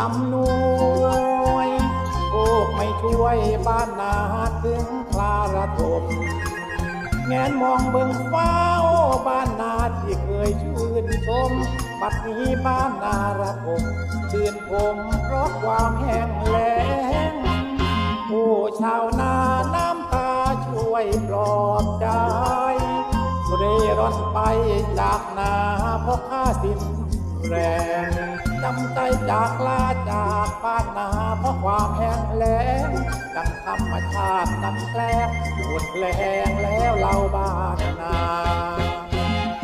อำนวยโอ้ไม่ช่วยบ้านนาถึงคลาระทมแงนมองเบิ่งฟ้าโอ้บ้านนาที่เคยชื่นชม บัดนี้บ้านนาระทมชื่นผมเพราะความแห้งแล้งโอ้ชาวนาน้ำตาช่วยปลอบใจเร่ร่อนไปจากนาเพราะข้าสิ้นแรง จำใจจากลาจากบ้านนาเพราะความแห้งแล้งดังธรรมชาตินั้นแกล้งหมดแรงแล้วเราบ้านนา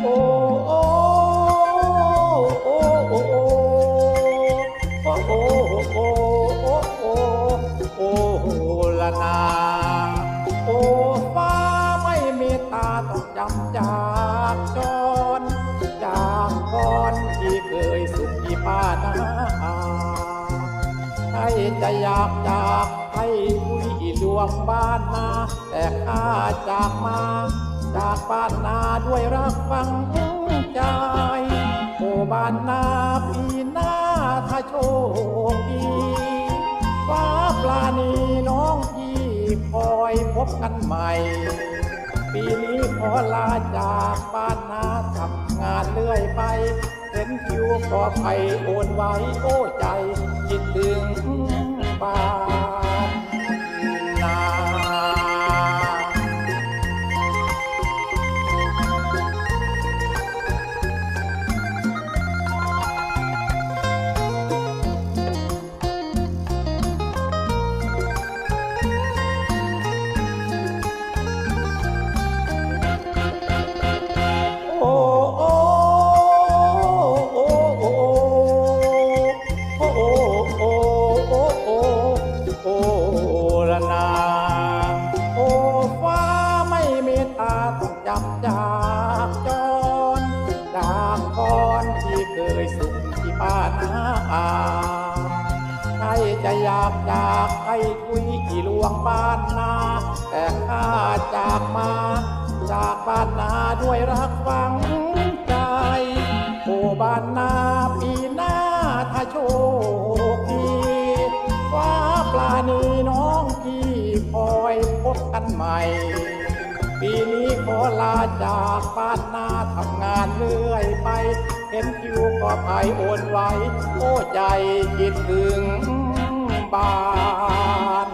โอ้โอ้โอ้โอ้โอ้โอ้โอ้โอ้โอ้โอ้โอ้โอ้ละนาโอ้ฟ้าไม่มตตาต้องจำจากจร ใครจะอยากจากให้คุยดวงบ้านนา แต่ข้าจากมา จากบ้านนาด้วยรักฟังใจโอ้บ้านนาปีหน้าถ้าโชคดีฟ้าปลานีน้องพี่คอยพบกันใหม่ปีนี้ขอลาจากบ้านนาทำงานเรื่อยไป คิวก็ไปโอนไว้โอ้ใจคิดถึง จากก่อนที่เคยสุขที่บ้านนาอาใครจะอยากจากให้คุยที่หลวงบ้านนา แต่ข้าจากมา จากบ้านนาด้วยรักฝังใจโอ้บ้านนาปีหน้าถ้าโชคดีฟ้าปลานีน้องพี่คอยพบกันใหม่ ปีนี้ขอลาจากบ้านนาทำงานเรื่อยไป เห็นคิวก็พายโอนไว้ โอ้ใจคิดถึงบ้าน